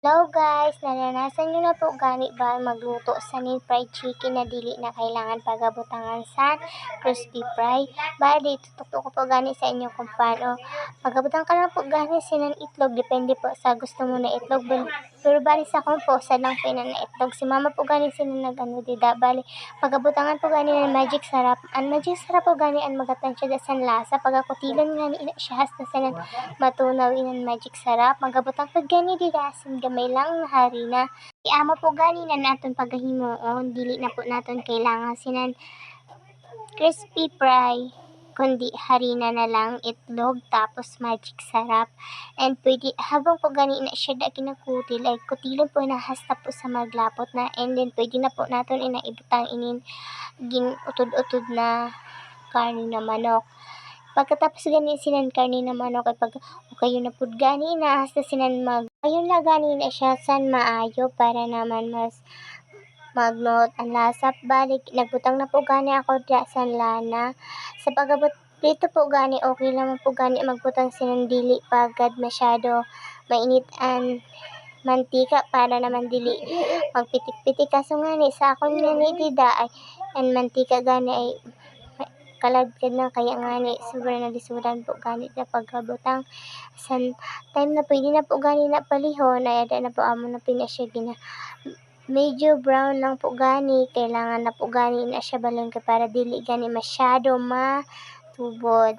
Hello guys! Naranasan nyo na po gani ba magluto sa nin fried chicken na dili na kailangan pagabutangan sa crispy fry? Bali, tutok ko po gani sa inyo kung paano. Pagabutang ka lang po gani sinan itlog. Depende po sa gusto mo na itlog. Sa akong po, sa lang pinan na itlog. Si mama po gani sinan nagano dida. Bali, pagabutangan po gani ng magic sarap. Ang magic sarap po gani ang magatan siya dasan lasa. Pagakutilan gani ina siya hasta sinan matunaw inan magic sarap. Magabutang po gani dida asin gamay lang na harina. Iama po gani na naton pagahimuon. Dili na po naton kailangan sinan crispy fry kundi harina na lang, itlog, tapos magic sarap. And pwede, habang po gani na siya da kinakutil, ay kutilon po na hasta po sa maglapot na. And then, pwede na po natin inaibutang inin gin utod-utod na karne na manok. Pagkatapos gani sinan karne na manok ay pag kayo na pud gani na hasta sinan mag ayun na gani na siya san maayo para naman mas magnot ang lasap balik. Nagbutang na po gani ako diya sa lana. Sa pagabot dito po gani okay lang po gani magbutang sinan dili pagad masyado mainit ang mantika para naman dili magpitik-pitik. Kaso gani sa akon gani dida ay ang mantika gani ay kalagkad na. Kaya ngani sobra na lisudan po gani sa pagkabutang san time na pwede na po gani na palihon ay ada na po amo na pina siya gina medyo brown lang po gani. Kailangan na po gani na siya balon ka para dili gani masyado matubod.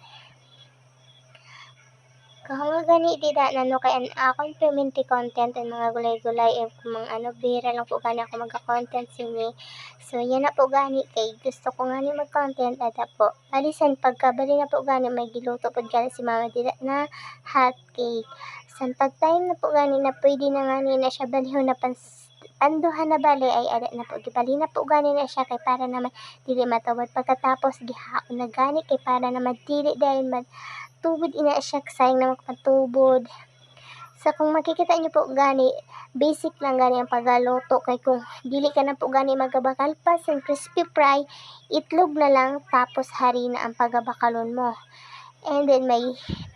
Kahanga gani dida nano kay an akong perminti content and mga gulay-gulay and kung mga ano bira lang po gani ako magka-content sini so yan na po gani. Kay gusto ko gani mag-content ada po. Alisan pagkabali na po gani may giluto po gani si mama. Dida na hot cake san pag time na po gani na pwede na gani na siya balihon na pans anduhan na bali ay ada na po gibali na po gani na siya kay para naman dili matawad. Pagkatapos gihaon na gani kay para naman dili dahil man tubod ina siya sayang na magpatubod. Sa kung makikita niyo po gani basic lang gani ang pagluto kay kung dili ka na po gani magabakal pa sa crispy fry itlog na lang tapos harina ang pagabakalon mo and then may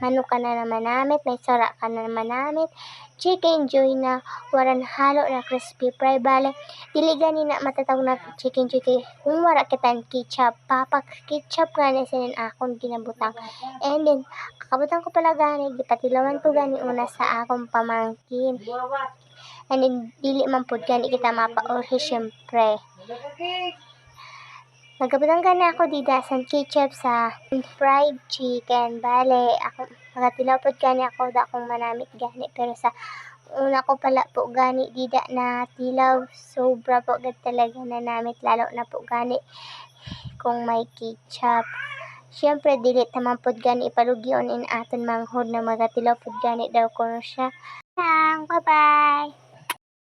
manok ka na naman namit may sara ka na naman namit chicken joy na waran halo na crispy fry bale. Dili gani na matatawag na chicken joy kay kung wala kitan ketchup papak ketchup gani sinin akong ginabutang. And then kakabutang ko pala gani gipatilawan ko gani una sa akong pamangkin. And then dili man pud gani kita mapaorhi syempre Nagabutang gani ako dida sa ketchup sa fried chicken. Bale, ako magatilaw pod gani ako da akong manamit gani pero sa una ko pala po gani dida na tilaw sobra po gad talaga na namit lalo na po gani kung may ketchup. Siyempre dili taman pod gani ipalugyon in aton manghod na magatilaw pod gani daw ko siya. Bye-bye.